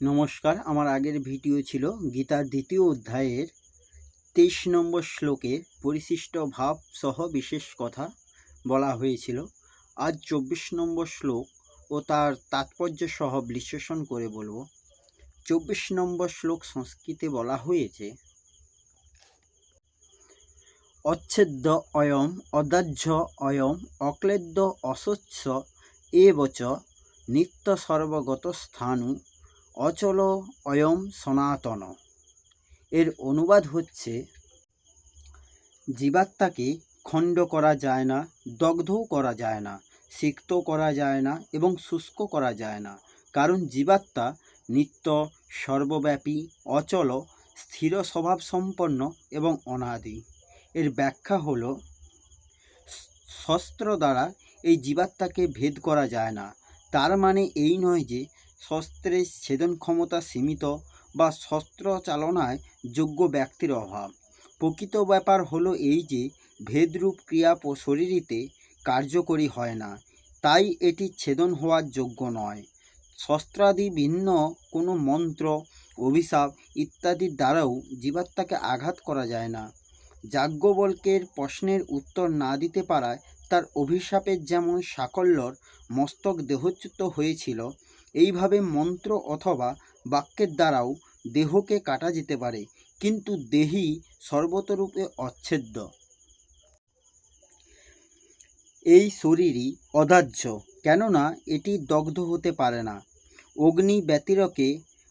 নমস্কার, আমার আগের ভিডিও ছিল গীতার দ্বিতীয় অধ্যায়ের তেইশ নম্বর শ্লোকে পরিশিষ্ট ভাব সহ বিশেষ কথা বলা হয়েছিল। আজ চব্বিশ নম্বর শ্লোক ও তার তাৎপর্য সহ বিশ্লেষণ করে বলব। চব্বিশ নম্বর শ্লোক সংস্কৃতে বলা হয়েছে, অচ্ছেদ্য অয়ম অদাহ্য অয়ম অক্লেদ্য অস্বচ্ছ এবচ নিত্য সর্বগত স্থানু অচল অয়ম সনাতন। এর অনুবাদ হচ্ছে, জীবাত্মাকে খণ্ড করা যায় না, দগ্ধও করা যায় না, সিক্ত করা যায় না এবং শুষ্ক করা যায় না। কারণ জীবাত্মা নিত্য, সর্বব্যাপী, অচল, স্থির স্বভাব সম্পন্ন এবং অনাদি। এর ব্যাখ্যা হল শস্ত্র দ্বারা এই জীবাত্মাকে ভেদ করা যায় না। তার মানে এই নয় যে শস্ত্রের ছেদন ক্ষমতা সীমিত বা শস্ত্র চালনায় যোগ্য ব্যক্তির অভাব। প্রকৃত ব্যাপার হলো এই যে, ভেদরূপ ক্রিয়া শরীরিতে কার্যকরী হয় না, তাই এটি ছেদন হওয়ার যোগ্য নয়। শস্ত্রাদি ভিন্ন কোনো মন্ত্র, অভিশাপ ইত্যাদির দ্বারাও জীবাত্মাকে আঘাত করা যায় না। যাজ্ঞবল্কের প্রশ্নের উত্তর না দিতে পারায় তার অভিশাপের যেমন সাকল্যর মস্তক দেহচ্যুত হয়েছিল এইভাবে মন্ত্র অথবা বাক্যের দ্বারাও দেহকে কাটা যেতে পারে, কিন্তু দেহি সর্বতরূপে অচ্ছেদ্য। এই শরীরই অদাহ্য কেননা এটি দগ্ধ হতে পারে না। অগ্নি ব্যতিরকে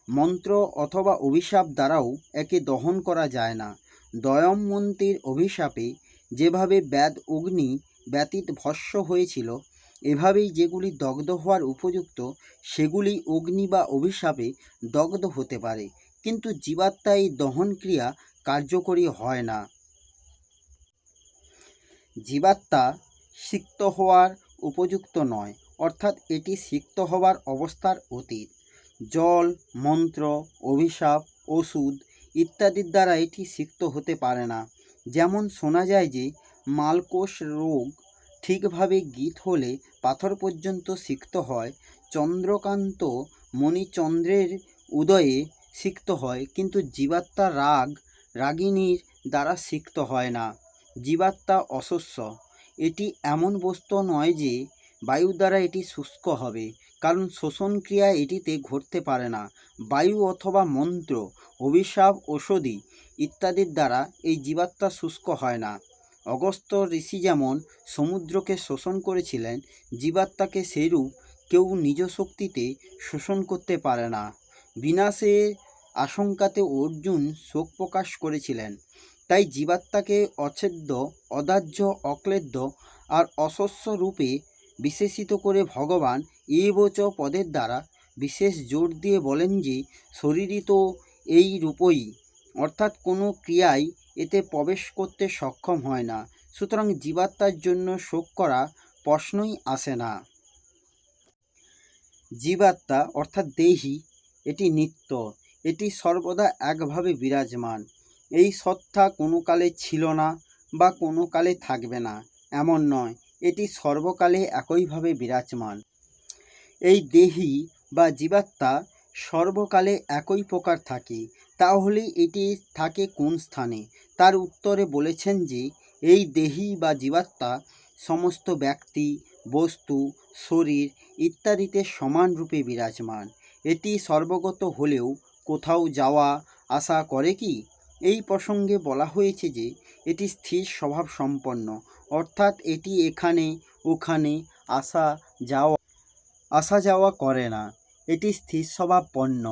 মন্ত্র অথবা অভিশাপ দ্বারাও একে দহন করা যায় না। দয়ম মন্ত্রীর অভিশাপে যেভাবে ব্যাদ অগ্নি ব্যতীত ভস্য হয়েছিল এভাবেই যেগুলি দগ্ধ হওয়ার উপযুক্ত, সেগুলি অগ্নি বা অভিশাপে দগ্ধ হতে পারে, কিন্তু জীবাত্মা এই দহন ক্রিয়া কার্যকরী হয় না। জীবাত্মা সিক্ত হওয়ার উপযুক্ত নয়, অর্থাৎ এটি সিক্ত হওয়ার অবস্থার অতীত। জল, মন্ত্র, অভিশাপ, ওষুধ ইত্যাদির দ্বারা এটি সিক্ত হতে পারে না। যেমন শোনা যায় যে, মালকোষ রোগ ঠিকভাবে গীত হলে পাথর পর্যন্ত সিক্ত হয়, চন্দ্রকান্ত মণিচন্দ্রের উদয়ে সিক্ত হয়, কিন্তু জীবাত্মা রাগ রাগিনীর দ্বারা সিক্ত হয় না। জীবাত্মা অশস্য এটি এমন বস্তু নয় যে বায়ু দ্বারা এটি শুষ্ক হবে, কারণ শোষণ ক্রিয়া এটিতে ঘটতে পারে না। বায়ু অথবা মন্ত্র, অভিশাপ, ঔষধি ইত্যাদির দ্বারা এই জীবাত্মা শুষ্ক হয় না। অগস্ত্য ঋষি যেমন সমুদ্রকে শোষণ করেছিলেন, জীবাত্মাকে সেইরূপ কেউ নিজ শক্তিতে শোষণ করতে পারে না। বিনাশের আশঙ্কাতে অর্জুন শোক প্রকাশ করেছিলেন। তাই জীবাত্মাকে অচ্ছেদ্য, অদাহ্য, অক্লেদ্য আর অশস্য রূপে বিশেষিত করে ভগবান এবচ পদের দ্বারা বিশেষ জোর দিয়ে বলেন যে শরীরই তো এই রূপই, অর্থাৎ কোনো ক্রিয়াই এতে প্রবেশ করতে সক্ষম হয় না। সুতরাং জীবাত্মার জন্য শোক করা প্রশ্নই আসে না। জীবাত্মা, অর্থাৎ দেহি, এটি নিত্য। এটি সর্বদা একভাবে বিরাজমান। এই সত্তা কোনো কালে ছিল না বা কোনো কালে থাকবে না, এমন নয়। এটি সর্বকালে একইভাবে বিরাজমান। এই দেহি বা জীবাত্মা সর্বকালে একই প্রকার থাকে। তাহলে এটি থাকে কোন স্থানে? তার উত্তরে বলেছেন যে, এই দেহি বা জীবাত্মা সমস্ত ব্যক্তি, বস্তু, শরীর ইত্যাদিতে সমান রূপে বিরাজমান। এটি সর্বগত হলেও কোথাও যাওয়া, আসা করে কি? এই প্রসঙ্গে বলা হয়েছে যে, এটি স্থির স্বভাব সম্পন্ন অর্থাৎ এটি এখানে, ওখানে আসা যাওয়া আসা যাওয়া করে না। এটি স্থির স্বভাবপন্ন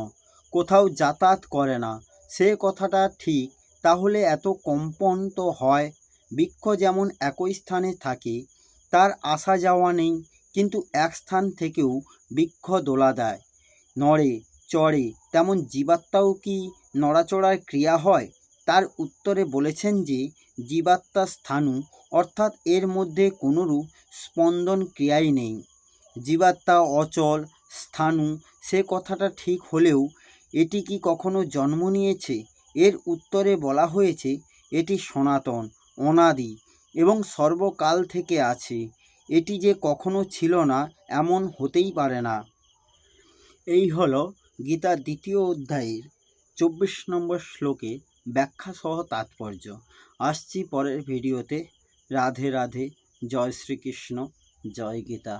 কোথাও যাতায়াত করে না। সে কথাটা ঠিক, তাহলে এত কম্পন তো হয়। বৃক্ষ যেমন একই স্থানে থাকে, তার আসা যাওয়া নেই, কিন্তু এক স্থান থেকেও বৃক্ষ দোলা দেয়। নড়ে, চড়ে, তেমন জীবাত্মাও কি নড়াচড়ার ক্রিয়া হয়? তার উত্তরে বলেছেন যে, জীবাত্মা স্থানু, অর্থাৎ এর মধ্যে কোনোরূপ স্পন্দন ক্রিয়াই নেই। জীবাত্মা অচল, স্থানু, সে কথাটা ঠিক হলেও এটি কি কখনো জন্ম নিয়েছে? এর উত্তরে বলা হয়েছে, এটি সনাতন, অনাদি এবং সর্বকাল থেকে আছে। এটি যে কখনো ছিল না, এমন হতেই পারে না। এই হল গীতা দ্বিতীয় অধ্যায়ের চব্বিশ নম্বর শ্লোকে ব্যাখ্যা সহ তাৎপর্য। আসছি পরের ভিডিওতে। রাধে রাধে। জয় শ্রীকৃষ্ণ। জয় গীতা।